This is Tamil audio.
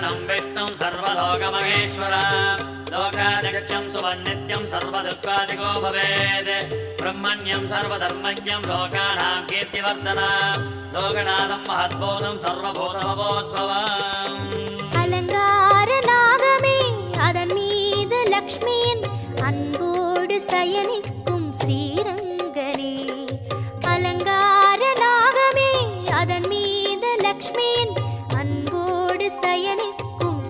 शरणं विष्णुं सर्वलोकमहेश्वर लोकादिक्षं सुवन्नित्यं सर्वदुःखादिको भवेत् ब्रह्मण्यं सर्वधर्मज्ञं लोकानां कीर्तिवर्धन लोकनाथं महद्बोधं सर्वभूतमबोद्भवम् அலங்கார நாகமே அதன் மீது லக்ஷ்மியின் அன்போடு சயனிக்க